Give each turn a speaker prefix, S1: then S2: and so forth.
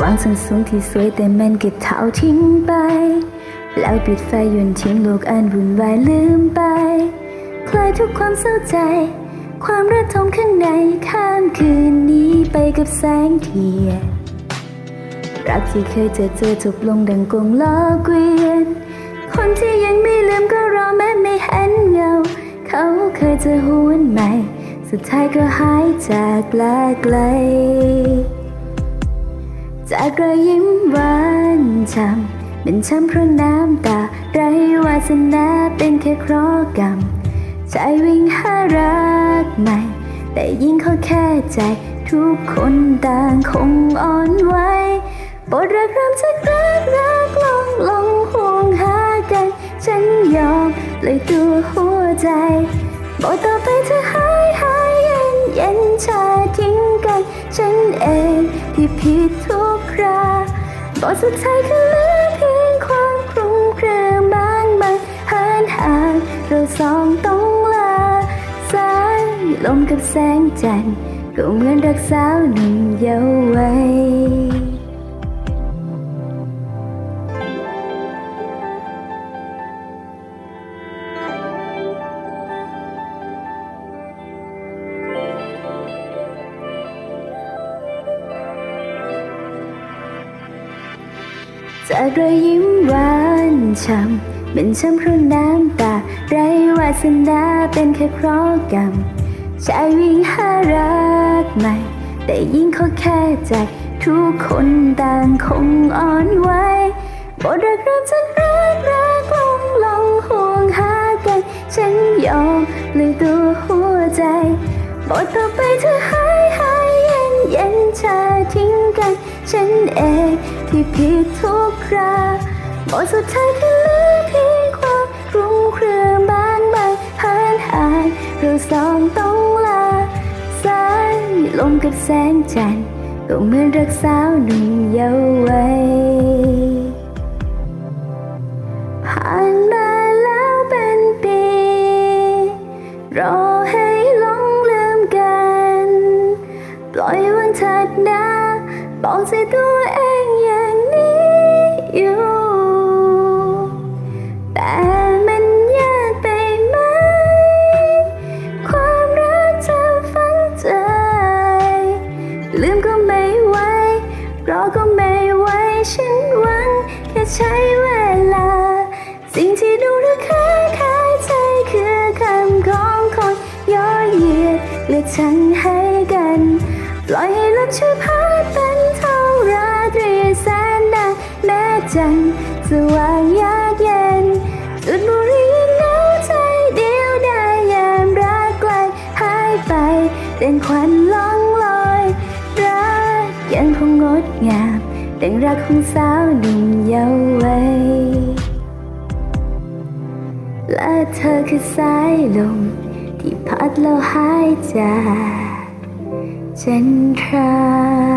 S1: วางส้นสูงที่สวยแต่มันก็เท่าทิ้งไป แล้วปิดไฟยนทิ้งโลกอันวุ่นวายลืมไป คลายทุกความเศร้าใจ ความระทมข้างในข้ามคืนนี้ไปกับแสงเทียนรักที่เคยเจอเจอจบลงดังกงล้อเกวียน คนที่ยังไม่ลืมก็รอแม้ไม่เห็นเงา เขาเคยจะหวนใหม่ สุดท้ายก็หายจากลาไกล จากรอยยิ้มหวานช้ำเป็นช้ำเพราะน้ำตา ไรวาสนาเป็นแค่คราะห์กรรมใจวิ่งหารักใหม่ แต่ยิ่งเขาแค่ใจ ทุกคนต่างคงอ่อนไหวบทรักริ่มจากรักรักลงลงห่วงหากัน ฉันยอมเลยตัวหัวใจบทต่อไปเธอหายหาย เย็นชาทิ้งกัน ฉันเองที่ผิดทุกคราบทสุดท้ายคือเหลือเพียงความคลุมเครือบางบางหานห่างเราสองต้องลาสายลมกับแสงจันทร์ก็เหมือนรักสาวหนุ่มเยาว์วัย จากรอยยิ้มหวานช้ำเป็นช้ำเพราะน้ำตาไรวาสนาเป็นแค่เคราะกรรมใจวิ่งหารักใหม่ แต่ยิ่งเขาแค่ใจ ทุกคนต่างคงอ่อนไหวบทรักเริ่มจากรักรักลงลงห่วงหากัน ฉันยอมเลยตัวหัวใจบทต่อไปเธอหายห เย็นเย็นชาทิ้งกัน ฉันเองที่ผิดทุกคราบทสุดท้ายคือเหลือเพียงความคลุมเครือบางบางหานหายเราสองต้องลาสายลมกับแสงจันทร์ก็เหมือนรักสาวหนุ่มเยาว์วัยผ่านมาแล้วเป็นปีรอให้ ปล่อยวันถัดน้าบอกใจตัวเองอย่างนี้อยู่ แต่มันยากไปไหม ความรักจะฝังใจ ลืมก็ไม่ไหวรอก็ไม่ไหวฉันหวังแค่ใช้เวลา สิ่งที่ดูระคายคายใจคือคำของคนย่อเหยียดเลือกฉันให้กัน ปล่อยให้ลมช่วยพัดเป็นเท่าราตรีแสนนานแม้จันทร์สว่างยากเย็นจุดบุรีเหงาใจเดียวได้ยามรักไกลหายไปเป็นควันล่องลอยรักยังคงงดงามดังรักของสาวหนุ่มเยาว์วัยและเธอคือสายลมที่พัดแล้วหายจากจั นทรา